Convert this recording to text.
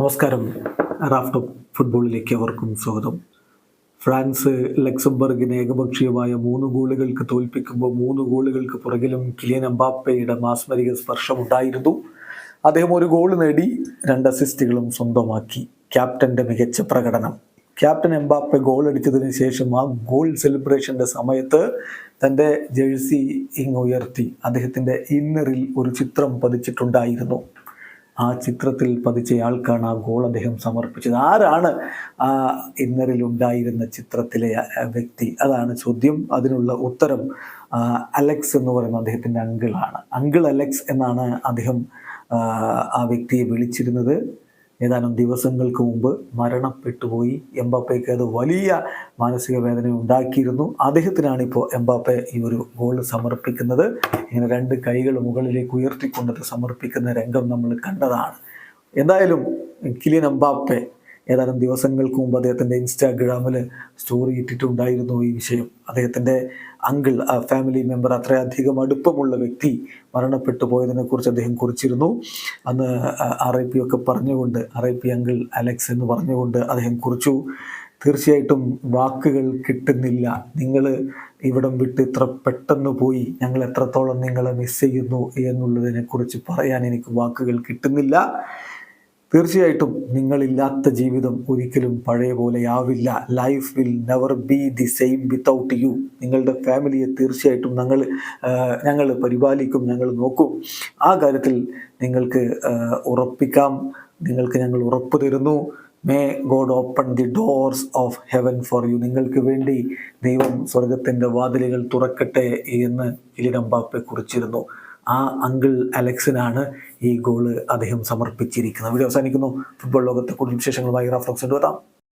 നമസ്കാരം. റാഫ്റ്റോ ഫുട്ബോളിലേക്ക് അവർക്കും സ്വാഗതം. ഫ്രാൻസ് ലക്സംബർഗിനെ ഏകപക്ഷീയമായ മൂന്ന് ഗോളുകൾക്ക് തോൽപ്പിക്കുമ്പോൾ മൂന്ന് ഗോളുകൾക്ക് പുറകിലും കിലിയൻ എംബാപ്പയുടെ മാസ്മരിക സ്പർശമുണ്ടായിരുന്നു. അദ്ദേഹം ഒരു ഗോൾ നേടി രണ്ട് അസിസ്റ്റുകളും സ്വന്തമാക്കി. ക്യാപ്റ്റന്റെ മികച്ച പ്രകടനം. ക്യാപ്റ്റൻ എംബാപ്പെ ഗോൾ അടിച്ചതിന് ശേഷം ആ ഗോൾ സെലിബ്രേഷന്റെ സമയത്ത് തന്റെ ജേഴ്സി ഇങ് ഉയർത്തി. അദ്ദേഹത്തിന്റെ ഇന്നറിൽ ഒരു ചിത്രം പതിച്ചിട്ടുണ്ടായിരുന്നു. ആ ചിത്രത്തിൽ പതിച്ചയാൾക്കാണ് ആ ഗോൾ അദ്ദേഹം സമർപ്പിച്ചത്. ആരാണ് ആ ഇന്നറിൽ ഉണ്ടായിരുന്ന ചിത്രത്തിലെ വ്യക്തി? അതാണ് ചോദ്യം. അതിനുള്ള ഉത്തരം അലക്സ് എന്ന് പറയുന്ന അദ്ദേഹത്തിന്റെ അങ്കിളാണ്. അങ്കിൾ അലക്സ് എന്നാണ് അദ്ദേഹം ആ വ്യക്തിയെ വിളിച്ചിരുന്നത്. ഏതാനും ദിവസങ്ങൾക്ക് മുമ്പ് മരണപ്പെട്ടുപോയി എംബാപ്പയ്ക്ക് അത് വലിയ മാനസിക വേദന ഉണ്ടാക്കിയിരുന്നു. അദ്ദേഹത്തിനാണ് ഇപ്പോൾ എംബാപ്പെ ഈ ഒരു ഗോൾ സമർപ്പിക്കുന്നത്. ഇങ്ങനെ രണ്ട് കൈകൾ മുകളിലേക്ക് ഉയർത്തിക്കൊണ്ടത് സമർപ്പിക്കുന്ന രംഗം നമ്മൾ കണ്ടതാണ്. എന്തായാലും കിലിയൻ എംബാപ്പെ ഏതാനും ദിവസങ്ങൾക്ക് മുമ്പ് അദ്ദേഹത്തിന്റെ ഇൻസ്റ്റാഗ്രാമിൽ സ്റ്റോറി ഇട്ടിട്ടുണ്ടായിരുന്നു ഈ വിഷയം. അദ്ദേഹത്തിന്റെ അങ്കിൾ ഫാമിലി മെമ്പർ അത്രയധികം അടുപ്പമുള്ള വ്യക്തി മരണപ്പെട്ടു പോയതിനെക്കുറിച്ച് അദ്ദേഹം കുറിച്ചിരുന്നു. അന്ന് ആർ ഐ പി ഒക്കെ പറഞ്ഞുകൊണ്ട് R I P uncle Alex എന്ന് പറഞ്ഞുകൊണ്ട് അദ്ദേഹം കുറിച്ചു. തീർച്ചയായിട്ടും വാക്കുകൾ കിട്ടുന്നില്ല. നിങ്ങൾ ഇവിടം വിട്ട് ഇത്ര പെട്ടെന്ന് പോയി. ഞങ്ങൾ എത്രത്തോളം നിങ്ങളെ മിസ് ചെയ്യുന്നു എന്നുള്ളതിനെക്കുറിച്ച് പറയാൻ എനിക്ക് വാക്കുകൾ കിട്ടുന്നില്ല. തീർച്ചയായിട്ടും നിങ്ങളില്ലാത്ത ജീവിതം ഒരിക്കലും പഴയ പോലെയാവില്ല life will never be the same without you നിങ്ങളുടെ ഫാമിലിയെ തീർച്ചയായിട്ടും ഞങ്ങൾ ഞങ്ങൾ പരിപാലിക്കും ഞങ്ങൾ നോക്കും. ആ കാര്യത്തിൽ നിങ്ങൾക്ക് ഉറപ്പിക്കാം. നിങ്ങൾക്ക് ഞങ്ങൾ ഉറപ്പ് തരുന്നു. May God open the doors of heaven for you നിങ്ങൾക്ക് വേണ്ടി ദൈവം സ്വർഗത്തിന്റെ വാതിലുകൾ തുറക്കട്ടെ എന്ന് ഇലിനമ്പാപ്പെ കുറിച്ചിരുന്നു. ആ അങ്കിൾ അലക്സിനാണ് ഈ ഗോൾ അദ്ദേഹം സമർപ്പിച്ചിരിക്കുന്നത്. വീഡിയോ അവസാനിക്കുന്നു. ഫുട്ബോൾ ലോകത്തെ കൂടുതൽ വിശേഷങ്ങളുമായി റഫ്ലോക്സ് എത്താം